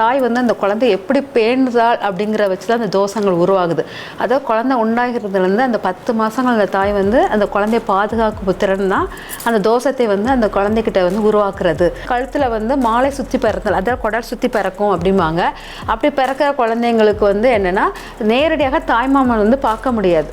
தாய் வந்து அந்த குழந்தை எப்படி பேணுதாள் அப்படிங்கிற வச்சு தான் அந்த தோஷங்கள் உருவாகுது. அதாவது குழந்தை உண்டாகிறதுலேருந்து அந்த பத்து மாதங்கள் அந்த தாய் வந்து அந்த குழந்தைய பாதுகாக்கும் திறன் தான் அந்த தோஷத்தை வந்து அந்த குழந்தைகிட்ட வந்து உருவாக்குறது. கழுத்தில் வந்து மாலை சுற்றி பிறத்தல் அதாவது குடல் சுற்றி பிறக்கும் அப்படிம்பாங்க. அப்படி பிறக்கிற குழந்தைங்களுக்கு வந்து என்னென்னா நேரடியாக தாய்மாமன் வந்து பார்க்க முடியாது.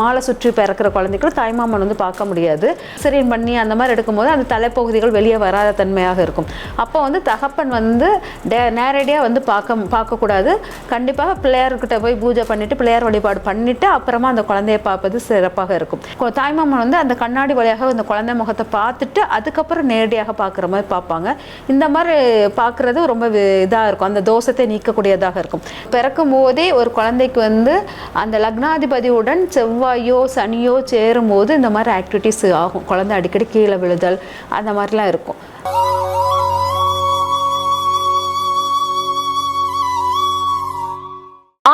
மாலை சுற்றி பிறக்கிற குழந்தைகளும் தாய்மாமன் வந்து பார்க்க முடியாது. சிறியன் பண்ணி அந்த மாதிரி எடுக்கும்போது அந்த தலைப்பகுதிகள் வெளியே வராத தன்மையாக இருக்கும். அப்போ வந்து தகப்பன் வந்து டே- நேரடியாக வந்து பார்க்க பார்க்கக்கூடாது. கண்டிப்பாக பிள்ளையார்கிட்ட போய் பூஜை பண்ணிவிட்டு பிள்ளையார் வழிபாடு பண்ணிவிட்டு அப்புறமா அந்த குழந்தைய பார்ப்பது சிறப்பாக இருக்கும். தாய்மாமன் வந்து அந்த கண்ணாடி வழியாக அந்த குழந்தை முகத்தை பார்த்துட்டு அதுக்கப்புறம் நேரடியாக பார்க்குற மாதிரி பார்ப்பாங்க. இந்த மாதிரி பார்க்குறது ரொம்ப இதாக இருக்கும். அந்த தோஷத்தை நீக்கக்கூடியதாக இருக்கும். பிறக்கும் போதே ஒரு குழந்தைக்கு வந்து அந்த லக்னாதிபதியுடன் செவ்வாயோ சனியோ சேரும்போது இந்த மாதிரி ஆக்டிவிட்டீஸ் ஆகும். குழந்தை அடிக்கடி கீழே விழுதல் அந்த மாதிரிலாம் இருக்கும்.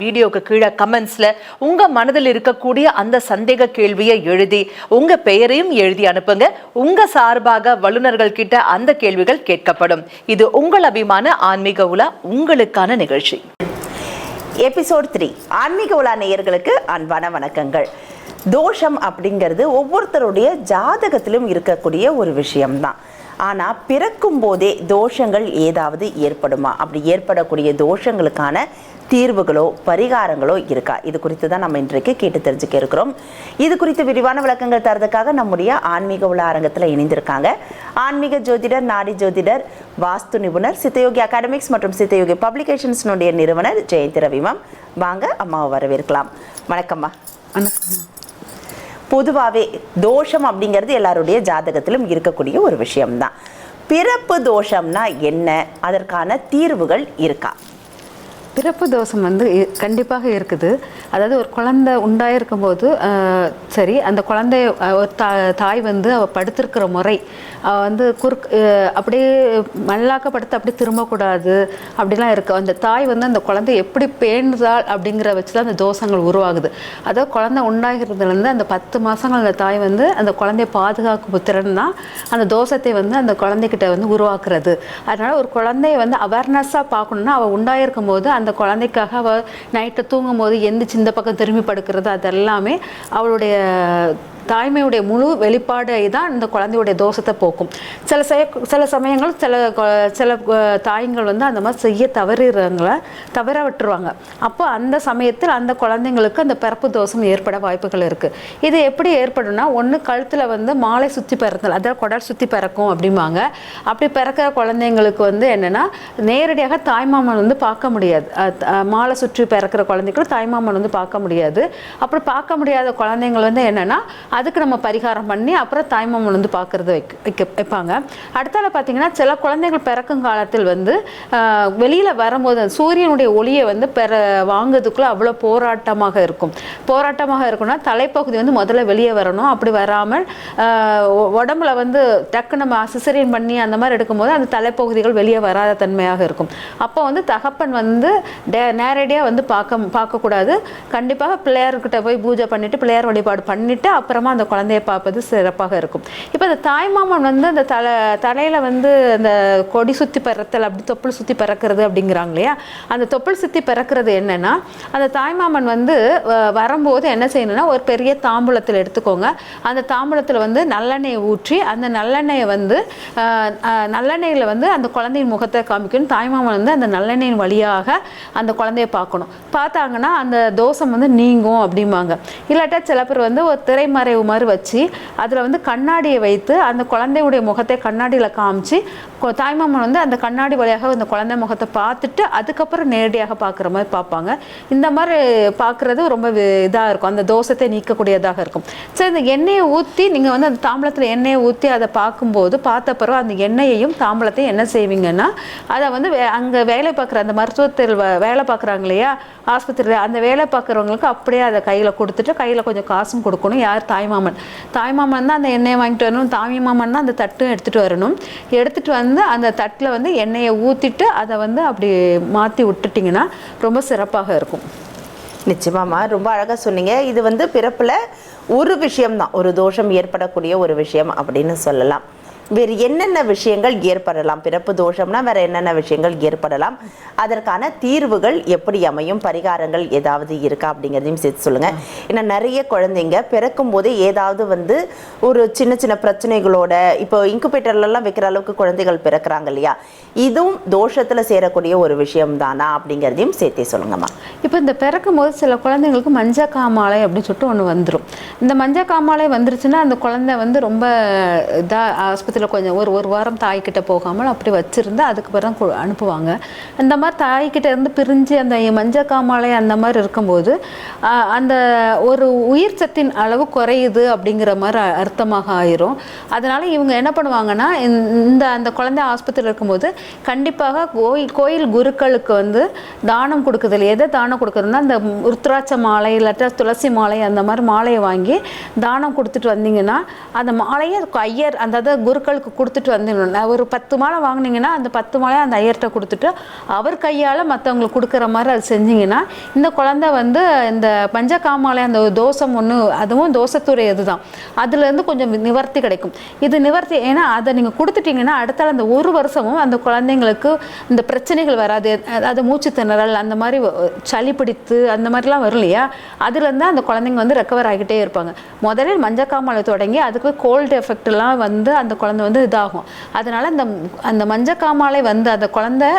வீடியோக்கு கீழே கமெண்ட்ஸ்ல உங்கள் மனதில் இருக்கக்கூடிய அந்த சந்தேக கேள்வியை எழுதி உங்கள் பெயரையும் எழுதி அனுப்புங்க. உங்கள் சார்பாக வல்லுனர்கள் கிட்ட அந்த கேள்விகள் கேட்கப்படும். இது உங்கள் அபிமான ஆன்மீக உலா உங்களுக்கான நிகழ்ச்சி. எபிசோட் த்ரீ ஆன்மீக உலா நேயர்களுக்கு அன்பான வணக்கங்கள். தோஷம் அப்படிங்கிறது ஒவ்வொருத்தருடைய ஜாதகத்திலும் இருக்கக்கூடிய ஒரு விஷயம்தான். ஆனால் பிறக்கும் போதே தோஷங்கள் ஏதாவது ஏற்படுமா? அப்படி ஏற்படக்கூடிய தோஷங்களுக்கான தீர்வுகளோ பரிகாரங்களோ இருக்கா? இது குறித்து தான் நம்ம இன்றைக்கு கேட்டு தெரிஞ்சுக்க இருக்கிறோம். இது குறித்து விரிவான விளக்கங்கள் தரதுக்காக நம்முடைய ஆன்மீக உள்ள அரங்கத்தில் இணைந்திருக்காங்க. ஆன்மீக ஜோதிடர் நாடி ஜோதிடர் வாஸ்து நிபுணர் சித்தயோகி அகாடமிக்ஸ் மற்றும் சித்தயோகி பப்ளிகேஷன்ஸ்னுடைய நிறுவனர் ஜெயந்தி ரவிமாம் வாங்க அம்மாவை வரவேற்கலாம். வணக்கம்மா. வணக்கம். பொதுவாகவே தோஷம் அப்படிங்கிறது எல்லாருடைய ஜாதகத்திலும் இருக்கக்கூடிய ஒரு விஷயம்தான். பிறப்பு தோஷம்னா என்ன? அதற்கான தீர்வுகள் இருக்கா? பிறப்பு தோஷம் வந்து இ- கண்டிப்பாக இருக்குது. அதாவது ஒரு குழந்தை உண்டாயிருக்கும் போது சரி அந்த குழந்தைய ஒரு தா தாய் வந்து அவள் படுத்திருக்கிற முறை அவள் வந்து குறுக் அப்படியே மல்லாக்கப்படுத்து அப்படியே திரும்பக்கூடாது அப்படிலாம் இருக்கு. அந்த தாய் வந்து அந்த குழந்தை எப்படி பேணுதாள் அப்படிங்கிற வச்சு தான் அந்த தோஷங்கள் உருவாகுது. அதாவது குழந்தை உண்டாகிறதுலேருந்து அந்த பத்து மாதங்கள் அந்த தாய் வந்து அந்த குழந்தைய பாதுகாக்கும் திறன் தான் அந்த தோஷத்தை வந்து அந்த குழந்தைகிட்ட வந்து உருவாக்குறது. அதனால் ஒரு குழந்தைய வந்து அவேர்னஸாக பார்க்கணுன்னா அவள் உண்டாயிருக்கும் போது அந்த குழந்தைக்காக அவள் நைட்டை தூங்கும் போது எந்திரிச்சு இந்த பக்கம் திரும்பி படுக்கிறது அதெல்லாமே அவளுடைய தாய்மையுடைய முழு வெளிப்பாடை தான் இந்த குழந்தையுடைய தோஷத்தை போக்கும். சில செய்ய சில சமயங்கள் சில கொ- சில அஹ், வந்து அந்த மாதிரி செய்ய தவறுறவங்களை தவற விட்டுருவாங்க. அப்போ அந்த சமயத்தில் அந்த குழந்தைங்களுக்கு அந்த பிறப்பு தோஷம் ஏற்பட வாய்ப்புகள் இருக்குது இது எப்படி ஏற்படும்னா ஒன்று கழுத்தில் வந்து மாலை சுற்றி பிறந்தல் அதாவது குடல் சுற்றி பிறக்கும் அப்படிம்பாங்க. அப்படி பிறக்கிற குழந்தைங்களுக்கு வந்து என்னென்னா நேரடியாக தாய்மாமன் வந்து பார்க்க முடியாது. மாலை சுற்றி பிறக்கிற குழந்தைகளும் தாய்மாமன் வந்து பார்க்க முடியாது. அப்படி பார்க்க முடியாத குழந்தைங்கள் வந்து என்னென்னா அதுக்கு நம்ம பரிகாரம் பண்ணி அப்புறம் தாய்மாமன் வந்து பார்க்கறது வைக்க வைக்க வைப்பாங்க. அடுத்தால பார்த்தீங்கன்னா சில குழந்தைகள் பிறக்கும் காலத்தில் வந்து வெளியில் வரும்போது சூரியனுடைய ஒளியை வந்து பெற வாங்குறதுக்குள்ளே அவ்வளோ போராட்டமாக இருக்கும். போராட்டமாக இருக்கும்னா தலைப்பகுதி வந்து முதல்ல வெளியே வரணும். அப்படி வராமல் உடம்புல வந்து டக்கு நம்ம அசசரியன் பண்ணி அந்த மாதிரி எடுக்கும்போது அந்த தலைப்பகுதிகள் வெளியே வராத தன்மையாக இருக்கும். அப்போ வந்து தகப்பன் வந்து டே- நேரடியாக வந்து பார்க்க பார்க்கக்கூடாது. கண்டிப்பாக பிள்ளையார்கிட்ட போய் பூஜை பண்ணிவிட்டு பிள்ளையார் வழிபாடு பண்ணிவிட்டு அப்புறம் அந்த குழந்தைய பார்ப்பது சிறப்பாக இருக்கும். இப்போ இந்த தாய்மாமன் வந்து அந்த தலை தலையில் வந்து அந்த கொடி சுற்றி பறத்தல் அப்படி தொப்புள் சுற்றி பிறக்கிறது அப்படிங்கிறாங்க இல்லையா? அந்த தொப்புள் சுற்றி பிறக்கிறது என்னென்னா அந்த தாய்மாமன் வந்து வரும்போது என்ன செய்யணும்னா ஒரு பெரிய தாம்பூலத்தில் எடுத்துக்கோங்க. அந்த தாம்பூலத்தில் வந்து நல்லெண்ணெயை ஊற்றி அந்த நல்லெண்ணெயை வந்து நல்லெண்ணெயில் வந்து அந்த குழந்தையின் முகத்தை காமிக்கணும். தாய்மாமன் வந்து அந்த நல்லெண்ணெயின் வழியாக அந்த குழந்தைய பார்க்கணும். பார்த்தாங்கன்னா அந்த தோஷம் வந்து நீங்கும் அப்படிம்பாங்க. இல்லாட்டா சில பேர் வந்து ஒரு திரைமறை வரைவு மாதிரி வச்சு அதில் வந்து கண்ணாடியை வைத்து அந்த குழந்தையுடைய முகத்தை கண்ணாடியில் காமிச்சு தாய்மாமன் வந்து அந்த கண்ணாடி வழியாக அந்த குழந்தை முகத்தை பார்த்துட்டு அதுக்கப்புறம் நேரடியாக பார்க்குற மாதிரி பார்ப்பாங்க. இந்த மாதிரி பார்க்குறது ரொம்ப இதாக இருக்கும். அந்த தோஷத்தை நீக்கக்கூடியதாக இருக்கும். சரி இந்த எண்ணெயை ஊற்றி நீங்கள் வந்து அந்த தாம்பளத்தில் எண்ணெயை ஊற்றி அதை பார்க்கும்போது பார்த்த பிறகு அந்த எண்ணெயையும் தாம்பளத்தையும் என்ன செய்வீங்கன்னா அதை வந்து அங்கே வேலை பார்க்குற அந்த மருத்துவத்தில் வேலை பார்க்குறாங்க இல்லையா ஆஸ்பத்திரியில் அந்த வேலை பார்க்குறவங்களுக்கு அப்படியே அதை கையில் கொடுத்துட்டு கையில் கொஞ்சம் காசும் கொடுக்கணும். யார் தாய் தாய்மாமன். தாய்மாமன் தான் அந்த எண்ணெயை வாங்கிட்டு வரணும். தாய்மாமன் தான் அந்த தட்டும் எடுத்துகிட்டு வரணும். எடுத்துகிட்டு வந்து அந்த தட்டில் வந்து எண்ணெயை ஊற்றிட்டு அதை வந்து அப்படி மாற்றி விட்டுட்டிங்கன்னா ரொம்ப சிறப்பாக இருக்கும். நிச்சயமாம்மா. ரொம்ப அழகாக சொன்னீங்க. இது வந்து பிறப்பில் ஒரு விஷயம்தான். ஒரு தோஷம் ஏற்படக்கூடிய ஒரு விஷயம் அப்படின்னு சொல்லலாம். வேறு என்னென்ன விஷயங்கள் ஏற்படலாம்? பிறப்பு தோஷம்னா வேற என்னென்ன விஷயங்கள் ஏற்படலாம்? அதற்கான தீர்வுகள் எப்படி அமையும்? பரிகாரங்கள் ஏதாவது இருக்கா? அப்படிங்கிறதையும் சேர்த்து சொல்லுங்க. ஏன்னா நிறைய குழந்தைங்க பிறக்கும் போதே ஏதாவது வந்து ஒரு சின்ன சின்ன பிரச்சனைகளோட இப்போ இன்குபேட்டர்லாம் வைக்கிற அளவுக்கு குழந்தைகள் பிறக்கிறாங்க இல்லையா? இதுவும் தோஷத்தில் சேரக்கூடிய ஒரு விஷயம் தானா அப்படிங்கிறதையும் சேர்த்தே சொல்லுங்கம்மா. இப்போ இந்த பிறக்கும் போது சில குழந்தைங்களுக்கு மஞ்சள் காமாலை அப்படின்னு சொல்லிட்டு ஒன்று வந்துடும் இந்த மஞ்சள் காமாலை வந்துருச்சுன்னா அந்த குழந்தை வந்து ரொம்ப இதாக ஆஸ்பத்திரியில் கொஞ்சம் ஒரு ஒரு வாரம் தாய்கிட்ட போகாமல் அப்படி வச்சுருந்து அதுக்கு பிறகு அனுப்புவாங்க. அந்த மாதிரி தாய்கிட்ட இருந்து பிரிஞ்சு அந்த மஞ்சள் காமாலை அந்த மாதிரி இருக்கும்போது அந்த ஒரு உயிர் சத்தின் அளவு குறையுது அப்படிங்கிற மாதிரி அர்த்தமாக ஆயிரும். அதனால் இவங்க என்ன பண்ணுவாங்கன்னா இந்த- இந்த அந்த குழந்தை ஆஸ்பத்திரியில் இருக்கும்போது கண்டிப்பாக கோயில் கோயில் குருக்களுக்கு வந்து தானம் கொடுக்குறதுல எதை தானம் கொடுக்குறதுனா அந்த ருத்ராட்ச மாலை இல்லாட்டா துளசி மாலை அந்த மாதிரி மாலையை வாங்கி தானம் கொடுத்துட்டு வந்தீங்கன்னா அந்த மாலையை ஐயர் அந்த குருக்கள் மக்களுக்கு கொடுத்துட்டு வந்துடணும் ஒரு பத்து மாலை வாங்குனீங்கன்னா அந்த பத்து மாலையை அந்த ஐயர்கிட்ட கொடுத்துட்டு அவர் கையால் மற்றவங்களுக்கு கொடுக்குற மாதிரி அது செஞ்சிங்கன்னா இந்த குழந்தை வந்து இந்த பஞ்சகாமாலை அந்த தோசம் ஒன்று அதுவும் தோஷத்துடையது தான் அதுலேருந்து கொஞ்சம் நிவர்த்தி கிடைக்கும். இது நிவர்த்தி ஏன்னா அதை நீங்கள் கொடுத்துட்டீங்கன்னா அடுத்தால அந்த ஒரு வருஷமும் அந்த குழந்தைங்களுக்கு இந்த பிரச்சனைகள் வராது. அது மூச்சு திணறல் அந்த மாதிரி சளி பிடித்து அந்த மாதிரிலாம் வரும் இல்லையா? அதுலேருந்து அந்த குழந்தைங்க வந்து ரெக்கவர் ஆகிட்டே இருப்பாங்க. முதலில் மஞ்சக்காமலை தொடங்கி அதுக்கு கோல்டு எஃபெக்ட்லாம் வந்து அந்த குழந்தை வந்து இதாகும். அதனால அந்த அந்த மஞ்சக்காமாலை வந்து அந்த குழந்தை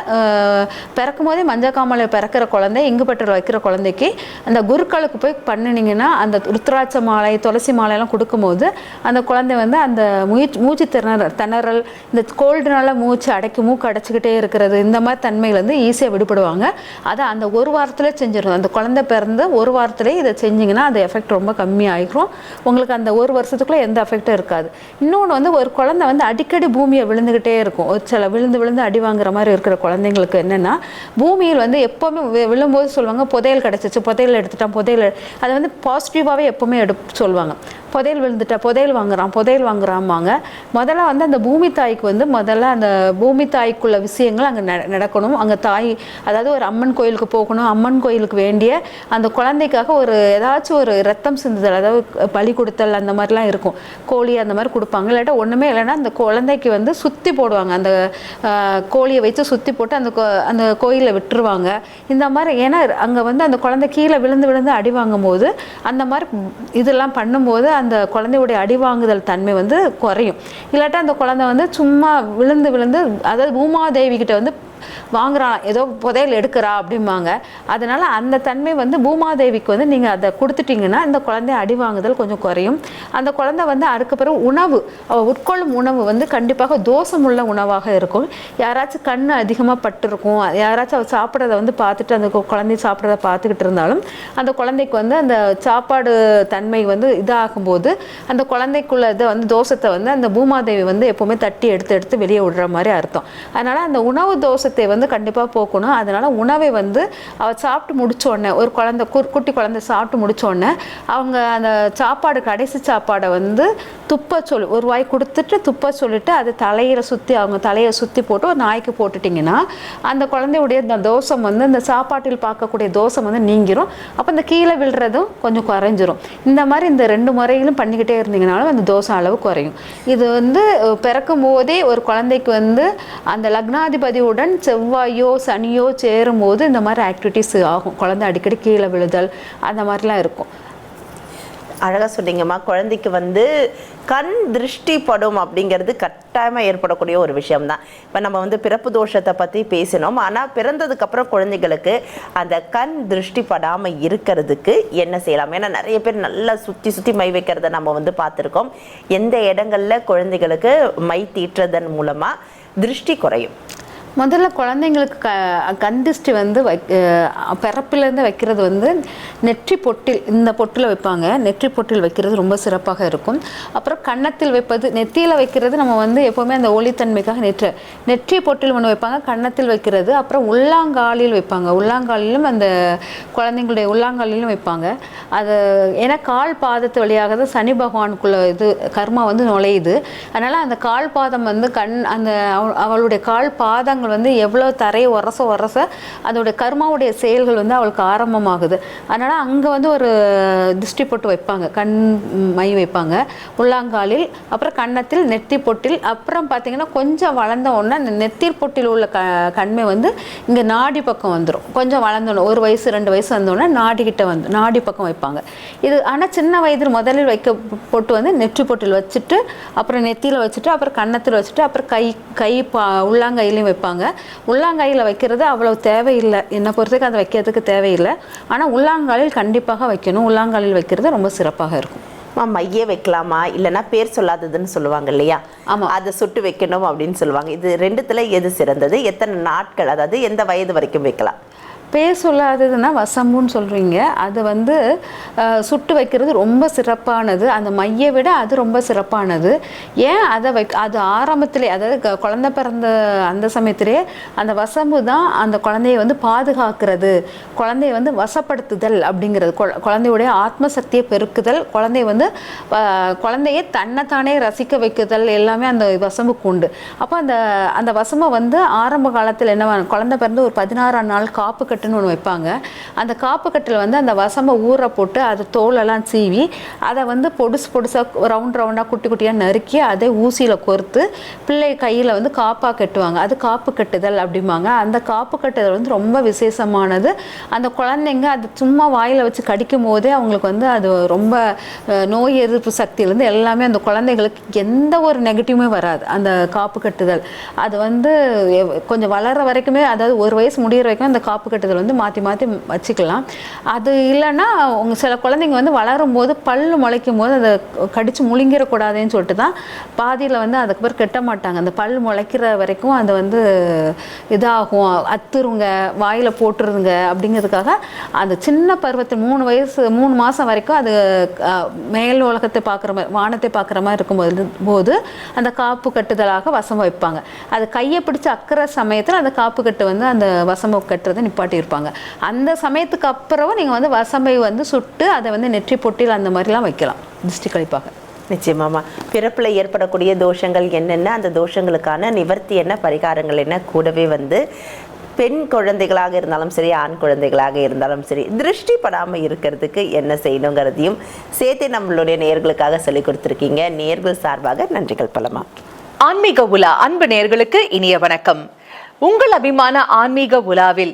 பிறக்கும் போதே மஞ்சக்காமாலை பிறக்கிற குழந்தை இங்குபட்டர் வைக்கிற குழந்தைக்கு அந்த குருக்களுக்கு போய் பண்ணினீங்கன்னா அந்த ருத்ராட்ச மாலை துளசி மாலையெல்லாம் கொடுக்கும்போது அந்த குழந்தை வந்து அந்த மூச்சு மூச்சு திணறல் திணறல் இந்த கோல்டுனால மூச்சு அடைக்கி மூக்கு அடைச்சிக்கிட்டே இருக்கிறது இந்த மாதிரி தன்மையிலேருந்து ஈஸியாக விடுபடுவாங்க. அதை அந்த ஒரு வாரத்தில் செஞ்சிடும் அந்த குழந்தை பிறந்து ஒரு வாரத்திலே இதை செஞ்சிங்கன்னா அது எஃபெக்ட் ரொம்ப கம்மியாகிரும் உங்களுக்கு அந்த ஒரு வருஷத்துக்குள்ளே எந்த எஃபெக்டும் இருக்காது. இன்னொன்று வந்து ஒரு குழந்தை வந்து அடிக்கடி பூமியை விழுந்துக்கிட்டே இருக்கும். ஒரு சில விழுந்து விழுந்து அடி வாங்குற மாதிரி இருக்கிற குழந்தைங்களுக்கு என்னென்னா பூமியில் வந்து எப்போவுமே விழும்போது சொல்லுவாங்க புதையல் கிடச்சிச்சு புதையல் எடுத்துட்டான் புதையல் அதை வந்து பாசிட்டிவாகவே எப்போவுமே எடு சொல்லுவாங்க. புதையல் விழுந்துட்டா புதையல் வாங்குறான் புதையல் வாங்குறாம்பாங்க முதல்ல வந்து அந்த பூமி தாய்க்கு வந்து முதல்ல அந்த பூமி தாய்க்குள்ள விஷயங்கள் அங்கே நடக்கணும். அங்கே தாய் அதாவது ஒரு அம்மன் கோயிலுக்கு போகணும். அம்மன் கோயிலுக்கு வேண்டிய அந்த குழந்தைக்காக ஒரு ஏதாச்சும் ஒரு ரத்தம் சிந்துதல் அதாவது பலி கொடுத்தல் அந்த மாதிரிலாம் இருக்கும். கோழி அந்த மாதிரி கொடுப்பாங்க. இல்லாட்டா ஒன்றுமே இல்லைன்னா அந்த குழந்தைக்கு வந்து சுற்றி போடுவாங்க. அந்த கோழியை வச்சு சுற்றி போட்டு அந்த கோ- அந்த கோயிலில் விட்டுருவாங்க. இந்த மாதிரி ஏன்னா அங்கே வந்து அந்த குழந்தை கீழே விழுந்து விழுந்து அடி வாங்கும்போது அந்த மாதிரி இதெல்லாம் பண்ணும்போது அந்த குழந்தையுடைய அடி வாங்குதல் தன்மை வந்து குறையும். இல்லாட்டா அந்த குழந்தை வந்து சும்மா விழுந்து விழுந்து அதாவது பூமாதேவி கிட்ட வந்து வாங்குறான் ஏதோ புதையல் எடுக்கிறா அப்படிம்பாங்க. அதனால் அந்த தன்மை வந்து பூமாதேவிக்கு வந்து நீங்கள் அதை கொடுத்துட்டீங்கன்னா இந்த குழந்தை அடி வாங்குதல் கொஞ்சம் குறையும். அந்த குழந்தை வந்து அதுக்கு பிறகு உணவு அவள் உட்கொள்ளும் உணவு வந்து கண்டிப்பாக தோஷமுள்ள உணவாக இருக்கும். யாராச்சும் கண் அதிகமாக பட்டிருக்கும் யாராச்சும் அவள் சாப்பிட்றத வந்து பார்த்துட்டு அந்த கு- குழந்தை சாப்பிட்றத பார்த்துக்கிட்டு இருந்தாலும் அந்த குழந்தைக்கு வந்து அந்த சாப்பாடு தன்மை வந்து இதாகும்போது அந்த குழந்தைக்குள்ள இதை வந்து தோஷத்தை வந்து அந்த பூமாதேவி வந்து எப்போவுமே தட்டி எடுத்து எடுத்து வெளியே விடுற மாதிரி அர்த்தம். அதனால் அந்த உணவு தோஷத்தை வந்து கண்டிப்பாக போக்கணும். அதனால் உணவை வந்து அவ சாப்பிட்டு முடித்தோடனே ஒரு குழந்தை கு- குட்டி குழந்தை சாப்பிட்டு முடித்தோடனே அவங்க அந்த சாப்பாடு கடைசி சாப்பாடை வந்து துப்ப சொல் ஒரு வாய் கொடுத்துட்டு துப்ப சொல்லிட்டு அது தலையில சுற்றி அவங்க தலையை சுற்றி போட்டு ஒரு நாய்க்கு போட்டுட்டிங்கன்னா அந்த குழந்தையுடைய இந்த தோசம் வந்து இந்த சாப்பாட்டில் பார்க்கக்கூடிய தோசம் வந்து நீங்கிரும். அப்போ இந்த கீழே விழுறதும் கொஞ்சம் குறைஞ்சிரும். இந்த மாதிரி இந்த ரெண்டு முறையிலும் பண்ணிக்கிட்டே இருந்தீங்கனாலும் அந்த தோசை அளவு குறையும். இது வந்து பிறக்கும் போதே ஒரு குழந்தைக்கு வந்து அந்த லக்னாதிபதியுடன் செவ்வாயோ சனியோ சேரும் போது இந்த மாதிரி ஆக்டிவிட்டிஸ் ஆகும். குழந்தை அடிக்கடி கீழே விழுதல் அந்த மாதிரிலாம் இருக்கும். அழகாக சொன்னீங்கம்மா. குழந்தைக்கு வந்து கண் திருஷ்டி படும் அப்படிங்கிறது கட்டாயமாக ஏற்படக்கூடிய ஒரு விஷயம்தான். இப்போ நம்ம வந்து பிறப்பு தோஷத்தை பற்றி பேசினோம். ஆனால் பிறந்ததுக்கப்புறம் குழந்தைகளுக்கு அந்த கண் திருஷ்டி படாமல் இருக்கிறதுக்கு என்ன செய்யலாம்? ஏன்னா நிறைய பேர் நல்லா சுற்றி சுற்றி மை வைக்கிறத நம்ம வந்து பார்த்துருக்கோம். எந்த இடங்கள்ல குழந்தைகளுக்கு மை தீட்டுறதன் மூலமாக திருஷ்டி குறையும். முதல்ல குழந்தைங்களுக்கு க கந்திஷ்டி வந்து வை பிறப்பிலேருந்து வைக்கிறது வந்து நெற்றி பொட்டில் இந்த பொட்டில் வைப்பாங்க. நெற்றி பொட்டில் வைக்கிறது ரொம்ப சிறப்பாக இருக்கும். அப்புறம் கன்னத்தில் வைப்பது நெத்தியில் வைக்கிறது நம்ம வந்து எப்போவுமே அந்த ஒளித்தன்மைக்காக நெற்றி நெற்றி பொட்டில் ஒன்று வைப்பாங்க கன்னத்தில் வைக்கிறது. அப்புறம் உள்ளாங்காலில் வைப்பாங்க. உள்ளாங்காலிலும் அந்த குழந்தைங்களுடைய உள்ளாங்காலிலும் வைப்பாங்க. அது ஏன்னா கால் பாதத்து வழியாக தான் சனி பகவானுக்குள்ள இது கர்மா வந்து நுழையுது. அதனால் அந்த கால் பாதம் வந்து கண் அந்த அவ- அவளுடைய கால் பாதங்கள் வந்து எவ்வளோ தரையை உரச உரச அதோடைய கர்மாவுடைய செயல்கள் வந்து அவளுக்கு ஆரம்பமாகுது. அதனால் அங்கே வந்து ஒரு திருஷ்டி பொட்டு வைப்பாங்க. கண் மை வைப்பாங்க. உள்ளாங்காலில் அப்புறம் கன்னத்தில் நெத்தி பொட்டில் அப்புறம் பார்த்தீங்கன்னா கொஞ்சம் வளர்ந்த உடனே அந்த நெத்திர் பொட்டில் உள்ள க கண்மை வந்து இங்கே நாடி பக்கம் வந்துடும் கொஞ்சம் வளர்ந்தோடனே ஒரு வயசு ரெண்டு வயசு வந்தோடனே நாடிக்கிட்ட வந்து நாடி பக்கம் வைப்பாங்க. இது ஆனால் சின்ன வயதில் முதலில் வைக்க பொட்டு வந்து நெற்றி பொட்டில் வச்சுட்டு அப்புறம் நெத்தியில் வச்சுட்டு அப்புறம் கன்னத்தில் வச்சுட்டு அப்புறம் கை கை பா உள்ளாங்கையிலையும் வைப்பாங்க. உள்ளாங்கையில் வைக்கிறது அவ்வளோ தேவையில்லை. என்னை பொறுத்தவரைக்கும் அதை வைக்கிறதுக்கு தேவையில்லை. ஆனால் உள்ளாங்காலில் கண்டிப்பாக வைக்கணும். உள்ளாங்காலில் வைக்கிறது ரொம்ப சிறப்பாக இருக்கும். மையே வைக்கலாமா? இல்லைன்னா பேர் சொல்லாததுன்னு சொல்லுவாங்க இல்லையா? ஆமா. அதை சுட்டு வைக்கணும் அப்படின்னு சொல்லுவாங்க. இது ரெண்டுத்துல எது சிறந்தது? எத்தனை நாட்கள் அதாவது எந்த வயது வரைக்கும் வைக்கலாம்? பேர் சொல்லாததுன்னா வசம்புன்னு சொல்கிறீங்க அது வந்து சுட்டு வைக்கிறது ரொம்ப சிறப்பானது. அந்த மையை விட அது ரொம்ப சிறப்பானது. ஏன் அதை வை அது ஆரம்பத்திலே அதாவது க- பிறந்த அந்த சமயத்திலே அந்த வசம்பு தான் அந்த குழந்தைய வந்து பாதுகாக்கிறது. குழந்தைய வந்து வசப்படுத்துதல் அப்படிங்கிறது. குழந்தையுடைய ஆத்ம சக்தியை பெருக்குதல். குழந்தைய வந்து குழந்தைய தன்னைத்தானே ரசிக்க வைக்குதல். எல்லாமே அந்த வசம்புக்கு உண்டு. அப்போ அந்த அந்த வசம்பை வந்து ஆரம்ப காலத்தில் என்ன குழந்தை பிறந்து ஒரு பதினாறாம் நாள் காப்பு கட்டு கட்டுன்னு ஒன்று வைப்பாங்க. அந்த காப்பு கட்டில் வந்து அந்த வசம்பை ஊற போட்டு அது தோலெல்லாம் சீவி அதை வந்து பொடுசு பொடுசாக ரவுண்ட் ரவுண்டாக குட்டி குட்டியாக நறுக்கி அதை ஊசியில் கொறுத்து பிள்ளை கையில் வந்து காப்பாக கட்டுவாங்க. அது காப்பு கட்டுதல் அப்படிம்பாங்க. அந்த காப்பு கட்டுதல் வந்து ரொம்ப விசேஷமானது. அந்த குழந்தைங்க அது சும்மா வாயில் வச்சு கடிக்கும் போதே அவங்களுக்கு வந்து அது ரொம்ப நோய் எதிர்ப்பு சக்தியிலேருந்து எல்லாமே அந்த குழந்தைகளுக்கு எந்த ஒரு நெகட்டிவுமே வராது. அந்த காப்பு கட்டுதல். அது வந்து கொஞ்சம் வளர வரைக்குமே அதாவது ஒரு வயசு முடிகிற வரைக்கும் அந்த காப்பு கட்டுதல் வந்து மாற்றி மாற்றி வச்சுக்கலாம். அது இல்லைன்னா உங்கள் சில குழந்தைங்க வந்து வளரும் போது பல்லு முளைக்கும் போது அதை கடித்து முழுங்கிடக்கூடாதுன்னு சொல்லிட்டு தான் பாதியில் வந்து அதுக்கப்புறம் கெட்ட மாட்டாங்க. அந்த பல் முளைக்கிற வரைக்கும் அது வந்து இதாகும். அத்துருங்க வாயில் போட்டுருதுங்க அப்படிங்கிறதுக்காக அந்த சின்ன பருவத்தில் மூணு வயசு மூணு மாதம் வரைக்கும் அது மேல் உலகத்தை பார்க்குற மாதிரி வானத்தை பார்க்குற மாதிரி இருக்கும்போது போது அந்த காப்பு கட்டுதலாக வசம் வைப்பாங்க. அது கையை பிடிச்சி அக்கிற சமயத்தில் அந்த காப்பு கட்டு வந்து அந்த வசம் கட்டுறதை நிப்பாட்டி இருப்பாங்க அந்த சமயத்துக்கு அப்புறம் நீங்கள் வந்து வசம்பை வந்து சுட்டு அதை வந்து நெற்றி பொட்டில் அந்த மாதிரிலாம் வைக்கலாம். திருஷ்டி கழிப்பாக. நிச்சயமாமா பிறப்புல ஏற்படக்கூடிய தோஷங்கள் என்னென்ன அந்த தோஷங்களுக்கான நிவர்த்தி என்ன பரிகாரங்கள் என்ன கூடவே வந்து பெண் குழந்தைகளாக இருந்தாலும் சரி ஆண் குழந்தைகளாக இருந்தாலும் சரி திருஷ்டி படாம இருக்கிறதுக்கு என்ன செய்யணுங்கிறதையும் சேர்த்து நம்மளுடைய நேர்களுக்காக சொல்லி கொடுத்துருக்கீங்க. நேர்கள் சார்பாக நன்றிகள் பலமா. ஆன்மீக உலா அன்பு நேயர்களுக்கு இனிய வணக்கம். உங்கள் அபிமான ஆன்மீக உலாவில்